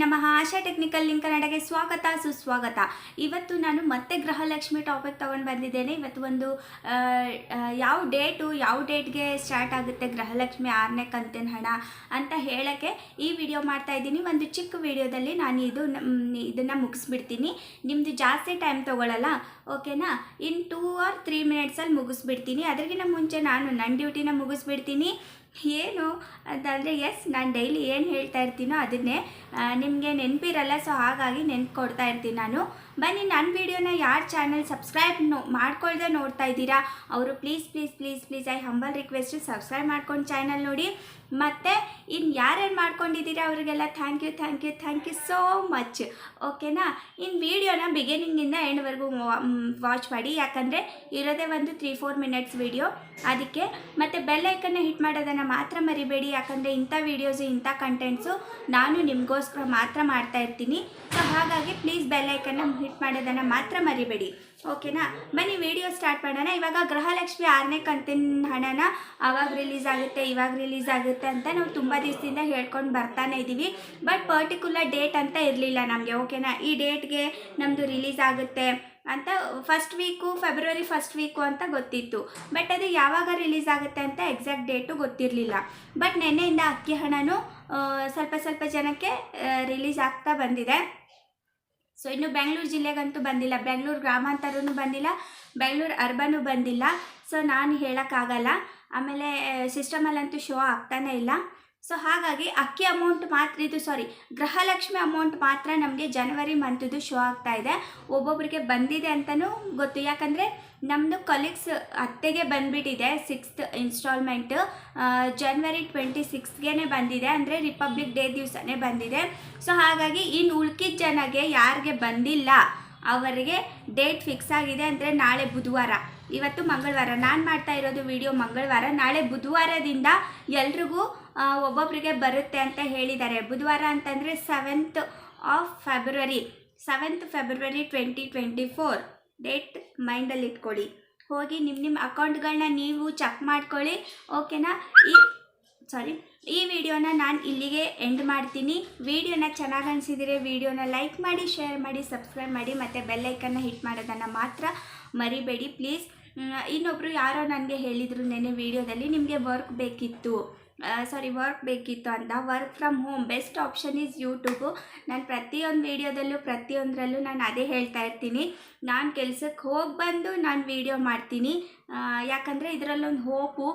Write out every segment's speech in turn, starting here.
ನಮಃ. ಆಶಾ technical link ಕನ್ನಡಗೆ ಸ್ವಾಗತ, ಸುಸ್ವಾಗತ. ಇವತ್ತು ನಾನು ಮತ್ತೆ ಗೃಹಲಕ್ಷ್ಮಿ ಟಾಪಿಕ್ ತೊಗೊಂಡು ಬಂದಿದ್ದೇನೆ. ಇವತ್ತು ಒಂದು ಯಾವ ಡೇಟು, ಯಾವ ಡೇಟ್ಗೆ ಸ್ಟಾರ್ಟ್ ಆಗುತ್ತೆ ಗೃಹಲಕ್ಷ್ಮಿ ಆರನೇ ಕಂತಿನ ಹಣ ಅಂತ ಹೇಳೋಕ್ಕೆ ಈ ವಿಡಿಯೋ ಮಾಡ್ತಾ ಇದ್ದೀನಿ. ಒಂದು ಚಿಕ್ಕ ವಿಡಿಯೋದಲ್ಲಿ ನಾನು ಇದು ಇದನ್ನು ಮುಗಿಸ್ಬಿಡ್ತೀನಿ. ನಿಮ್ಮದು ಜಾಸ್ತಿ ಟೈಮ್ ತೊಗೊಳ್ಳಲ್ಲ ಓಕೆನಾ? ಇನ್ ಟೂ ಆರ್ ತ್ರೀ ಮಿನಿಟ್ಸಲ್ಲಿ ಮುಗಿಸ್ಬಿಡ್ತೀನಿ. ಅದಕ್ಕಿಂತ ಮುಂಚೆ ನಾನು ನನ್ನ ಡ್ಯೂಟಿನ ಮುಗಿಸ್ಬಿಡ್ತೀನಿ. ಏನು ಅಂತಂದರೆ ಎಸ್ ನಾನು ಡೈಲಿ ಏನು ಹೇಳ್ತಾ ಇರ್ತೀನೋ ಅದನ್ನೇ ನಿಮಗೆ ನೆನಪಿರಲ್ಲ ಸೊ ಹಾಗಾಗಿ ನೆನ್ಪು ಕೊಡ್ತಾ ಇರ್ತೀನಿ ನಾನು. ಬನ್ನಿ ನನ್ನ ವಿಡಿಯೋನ ಯಾರು ಚಾನಲ್ ಸಬ್ಸ್ಕ್ರೈಬ್ ನೋ ಮಾಡ್ಕೊಳ್ದೆ ನೋಡ್ತಾ ಇದ್ದೀರಾ, ಅವರು please please please please I humble request subscribe ಮಾಡ್ಕೊಂಡು ಚಾನಲ್ ನೋಡಿ. ಮತ್ತು ಇನ್ನು ಯಾರ್ಯಾರು ಮಾಡ್ಕೊಂಡಿದ್ದೀರಾ ಅವರಿಗೆಲ್ಲ thank you thank you thank you so much ಓಕೆನಾ ಇನ್ನು ವೀಡಿಯೋನ ಬಿಗಿನಿಂಗಿಂದ ಎಂಡ್ವರೆಗೂ ವಾಚ್ ಮಾಡಿ. ಯಾಕಂದರೆ, ಇರೋದೇ ಒಂದು ತ್ರೀ ಫೋರ್ ಮಿನಿಟ್ಸ್ ವೀಡಿಯೋ ಅದಕ್ಕೆ, ಮತ್ತು ಬೆಲ್ ಐಕನ್ನ ಹಿಟ್ ಮಾಡೋದನ್ನು ಮಾತ್ರ ಮರಿಬೇಡಿ. ಯಾಕಂದರೆ, ಇಂಥ ವೀಡಿಯೋಸು ಇಂಥ ಕಂಟೆಂಟ್ಸು ನಾನು ನಿಮಗೋಸ್ಕರ ಮಾತ್ರ ಮಾಡ್ತಾ ಇರ್ತೀನಿ. ಸೊ ಹಾಗಾಗಿ ಪ್ಲೀಸ್ ಬೆಲ್ ಐಕನ್ನ ಹಿಟ್ ಮಾಡೋದನ್ನು ಮಾತ್ರ ಮರಿಬೇಡಿ. ಓಕೆನಾ ಬನ್ನಿ ವಿಡಿಯೋ ಸ್ಟಾರ್ಟ್ ಮಾಡೋಣ. ಇವಾಗ ಗೃಹಲಕ್ಷ್ಮಿ ಆರನೇ ಕಂತಿನ ಹಣನ ಆವಾಗ ರಿಲೀಸ್ ಆಗುತ್ತೆ, ಇವಾಗ ರಿಲೀಸ್ ಆಗುತ್ತೆ ಅಂತ ನಾವು ತುಂಬ ದಿವಸದಿಂದ ಹೇಳ್ಕೊಂಡು ಬರ್ತಾನೆ ಇದ್ದೀವಿ ಬಟ್ ಪರ್ಟಿಕ್ಯುಲರ್ ಡೇಟ್ ಅಂತ ಇರಲಿಲ್ಲ ನಮಗೆ ಓಕೆನಾ ಈ ಡೇಟ್ಗೆ ನಮ್ಮದು ರಿಲೀಸ್ ಆಗುತ್ತೆ ಅಂತ first week February first week ಅಂತ ಗೊತ್ತಿತ್ತು. ಬಟ್ ಅದು ಯಾವಾಗ ರಿಲೀಸ್ ಆಗುತ್ತೆ ಅಂತ ಎಕ್ಸಾಕ್ಟ್ ಡೇಟು ಗೊತ್ತಿರಲಿಲ್ಲ. ಬಟ್ ನೆನ್ನೆಯಿಂದ ಅಕ್ಕಿ ಹಣನೂ ಸ್ವಲ್ಪ ಸ್ವಲ್ಪ ಜನಕ್ಕೆ ರಿಲೀಸ್ ಆಗ್ತಾ ಬಂದಿದೆ. ಸೊ ಇನ್ನು ಬೆಂಗಳೂರು ಜಿಲ್ಲೆಗಂತೂ ಬಂದಿಲ್ಲ. ಬೆಂಗಳೂರು ಗ್ರಾಮಾಂತರನೂ ಬಂದಿಲ್ಲ. ಬೆಂಗಳೂರು ಅರ್ಬನು ಬಂದಿಲ್ಲ. ಸೊ ನಾನು ಹೇಳೋಕ್ಕಾಗಲ್ಲ. ಆಮೇಲೆ, ಸಿಸ್ಟಮಲ್ಲಂತೂ ಶೋ ಆಗ್ತಾನೇ ಇಲ್ಲ. ಸೊ ಹಾಗಾಗಿ ಅಕ್ಕಿ ಅಮೌಂಟ್ ಮಾತ್ರ, ಇದು ಸಾರಿ ಗೃಹಲಕ್ಷ್ಮಿ ಅಮೌಂಟ್ ಮಾತ್ರ ನಮಗೆ ಜನವರಿ ಮಂತದ್ದು ಶೋ ಆಗ್ತಾ ಇದೆ. ಒಬ್ಬೊಬ್ಬರಿಗೆ ಬಂದಿದೆ ಅಂತಲೂ ಗೊತ್ತು. ಯಾಕಂದರೆ ನಮ್ಮದು ಕಲೀಗ್ಸ್ ಅತ್ತೆಗೆ ಬಂದ್ಬಿಟ್ಟಿದೆ ಸಿಕ್ಸ್ತ್ ಇನ್ಸ್ಟಾಲ್ಮೆಂಟ್ ಜನ್ವರಿ ಟ್ವೆಂಟಿ ಸಿಕ್ಸ್ಗೆ ಬಂದಿದೆ. ಅಂದರೆ ರಿಪಬ್ಲಿಕ್ ಡೇ ದಿವಸನೇ ಬಂದಿದೆ. ಸೊ ಹಾಗಾಗಿ ಇನ್ನು ಉಳ್ಕಿದ ಜನಗೆ ಯಾರಿಗೆ ಬಂದಿಲ್ಲ, ಅವರಿಗೆ ಡೇಟ್ ಫಿಕ್ಸ್ ಆಗಿದೆ ಅಂದರೆ ನಾಳೆ ಬುಧವಾರ. ಇವತ್ತು ಮಂಗಳವಾರ. ನಾನು ಮಾಡ್ತಾ ಇರೋದು ವಿಡಿಯೋ ಮಂಗಳವಾರ. ನಾಳೆ ಬುಧವಾರದಿಂದ ಎಲ್ರಿಗೂ ಒಬ್ಬೊಬ್ಬರಿಗೆ ಬರುತ್ತೆ ಅಂತ ಹೇಳಿದ್ದಾರೆ. ಬುಧವಾರ ಅಂತಂದರೆ seventh of February seventh February twenty twenty four date ಮೈಂಡಲ್ಲಿ ಇಟ್ಕೊಳ್ಳಿ. ಹೋಗಿ ನಿಮ್ಮ ನಿಮ್ಮ ಅಕೌಂಟ್ಗಳನ್ನ ನೀವು ಚೆಕ್ ಮಾಡ್ಕೊಳ್ಳಿ. ಓಕೆನಾ ಈ ಸಾರಿ ಈ ವಿಡಿಯೋನ ನಾನು ಇಲ್ಲಿಗೆ ಎಂಡ್ ಮಾಡ್ತೀನಿ. ವಿಡಿಯೋನ ಚೆನ್ನಾಗಿ ಅನಿಸಿದರೆ ವಿಡಿಯೋನ ಲೈಕ್ ಮಾಡಿ ಶೇರ್ ಮಾಡಿ ಸಬ್ಸ್ಕ್ರೈಬ್ ಮಾಡಿ, ಮತ್ತು ಬೆಲ್ಲೈಕನ್ನ ಹಿಟ್ ಮಾಡೋದನ್ನು ಮಾತ್ರ ಮರಿಬೇಡಿ ಪ್ಲೀಸ್ ಇನ್ನೊಬ್ಬರು ಯಾರೋ ನನಗೆ ಹೇಳಿದರು ನೆನೆ ವಿಡಿಯೋದಲ್ಲಿ ನಿಮಗೆ ವರ್ಕ್ ಬೇಕಿತ್ತು. ಸಾರಿ ವರ್ಕ್ ಬೇಕಿತ್ತು ಅಂತ. Work from home best option is YouTube ನಾನು ಪ್ರತಿಯೊಂದು ವೀಡಿಯೋದಲ್ಲೂ ಪ್ರತಿಯೊಂದರಲ್ಲೂ ನಾನು ಅದೇ ಹೇಳ್ತಾ ಇರ್ತೀನಿ. ನಾನು ಕೆಲಸಕ್ಕೆ ಹೋಗಿ ಬಂದು ನಾನು ವೀಡಿಯೋ ಮಾಡ್ತೀನಿ. ಯಾಕಂದರೆ ಇದರಲ್ಲೊಂದು ಹೋಪು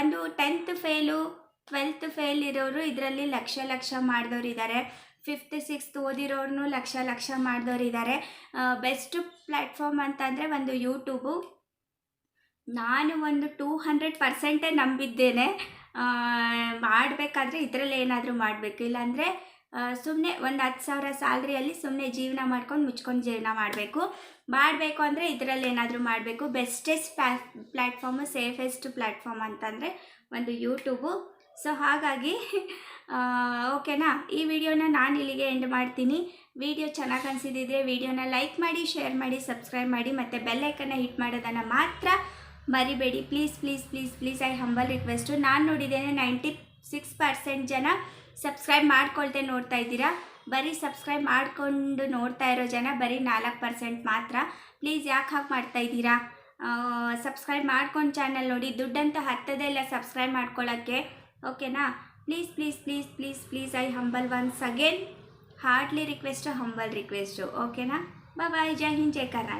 ಒಂದು ಟೆಂತ್ ಫೇಲು ಟ್ವೆಲ್ತ್ ಫೇಲ್ ಇರೋರು ಇದರಲ್ಲಿ ಲಕ್ಷ ಲಕ್ಷ ಮಾಡಿದವ್ರು ಇದ್ದಾರೆ ಫಿಫ್ತ್ ಸಿಕ್ಸ್ತ್ ಓದಿರೋರು ಲಕ್ಷ ಲಕ್ಷ ಮಾಡಿದವ್ರು ಇದ್ದಾರೆ ಬೆಸ್ಟ್ ಪ್ಲ್ಯಾಟ್ಫಾರ್ಮ್ ಅಂತಂದರೆ ಒಂದು ಯೂಟ್ಯೂಬು ನಾನು ಒಂದು ಟೂ ಹಂಡ್ರೆಡ್ ಪರ್ಸೆಂಟೇ ನಂಬಿದ್ದೇನೆ. ಮಾಡಬೇಕಾದ್ರೆ ಇದರಲ್ಲಿ ಏನಾದರೂ ಮಾಡಬೇಕು. ಇಲ್ಲಾಂದರೆ ಸುಮ್ಮನೆ ಒಂದು ಹತ್ತು ಸಾವಿರ ಸ್ಯಾಲ್ರಿಯಲ್ಲಿ ಸುಮ್ಮನೆ ಜೀವನ ಮಾಡ್ಕೊಂಡು ಮುಚ್ಕೊಂಡು ಜೀವನ ಮಾಡಬೇಕು. ಮಾಡಬೇಕು ಅಂದರೆ ಇದರಲ್ಲಿ ಏನಾದರೂ ಮಾಡಬೇಕು. ಬೆಸ್ಟೆಸ್ಟ್ ಪ್ಲಾ ಪ್ಲ್ಯಾಟ್ಫಾರ್ಮು ಸೇಫೆಸ್ಟ್ ಪ್ಲ್ಯಾಟ್ಫಾರ್ಮ್ ಅಂತಂದರೆ ಒಂದು ಯೂಟ್ಯೂಬು. ಸೊ, ಹಾಗಾಗಿ ಓಕೆನಾ? ಈ ವಿಡಿಯೋನ ನಾನು ಇಲ್ಲಿಗೆ ಎಂಡ್ ಮಾಡ್ತೀನಿ. ವಿಡಿಯೋ ಚೆನ್ನಾಗಿ ಅನ್ಸಿದಿದ್ರೆ ವಿಡಿಯೋನ ಲೈಕ್ ಮಾಡಿ, ಶೇರ್ ಮಾಡಿ, ಸಬ್ಸ್ಕ್ರೈಬ್ ಮಾಡಿ, ಮತ್ತು ಬೆಲ್ಲೈಕನ್ನ ಹಿಟ್ ಮಾಡೋದನ್ನು ಮಾತ್ರ ಮರಿಬೇಡಿ. Please please please please, I humble request. ನಾನು ನೋಡಿದ್ದೇನೆ ನೈಂಟಿ ಸಿಕ್ಸ್ ಪರ್ಸೆಂಟ್ ಜನ ಸಬ್ಸ್ಕ್ರೈಬ್ ಮಾಡ್ಕೊಳ್ತೆ ನೋಡ್ತಾ ಇದ್ದೀರಾ? ಬರೀ ಸಬ್ಸ್ಕ್ರೈಬ್ ಮಾಡಿಕೊಂಡು ನೋಡ್ತಾ ಇರೋ ಜನ ಬರೀ ನಾಲ್ಕು ಪರ್ಸೆಂಟ್ ಮಾತ್ರ. ಪ್ಲೀಸ್ ಯಾಕೆ ಹಾಕಿ ಮಾಡ್ತಾ ಇದ್ದೀರಾ? ಸಬ್ಸ್ಕ್ರೈಬ್ ಮಾಡ್ಕೊಂಡು ಚಾನಲ್ ನೋಡಿ. ದುಡ್ಡಂತ ಹತ್ತದೇ ಇಲ್ಲ ಸಬ್ಸ್ಕ್ರೈಬ್ ಮಾಡ್ಕೊಳ್ಳೋಕ್ಕೆ ಓಕೆನಾ? Please please please please please, I humble once again. Hardly request, humble request. ಓಕೆನಾ? ಬಾಯ್ ಜೈ ಹಿಂದ್, ಜೈ ಕರ್ನಾಟಕ.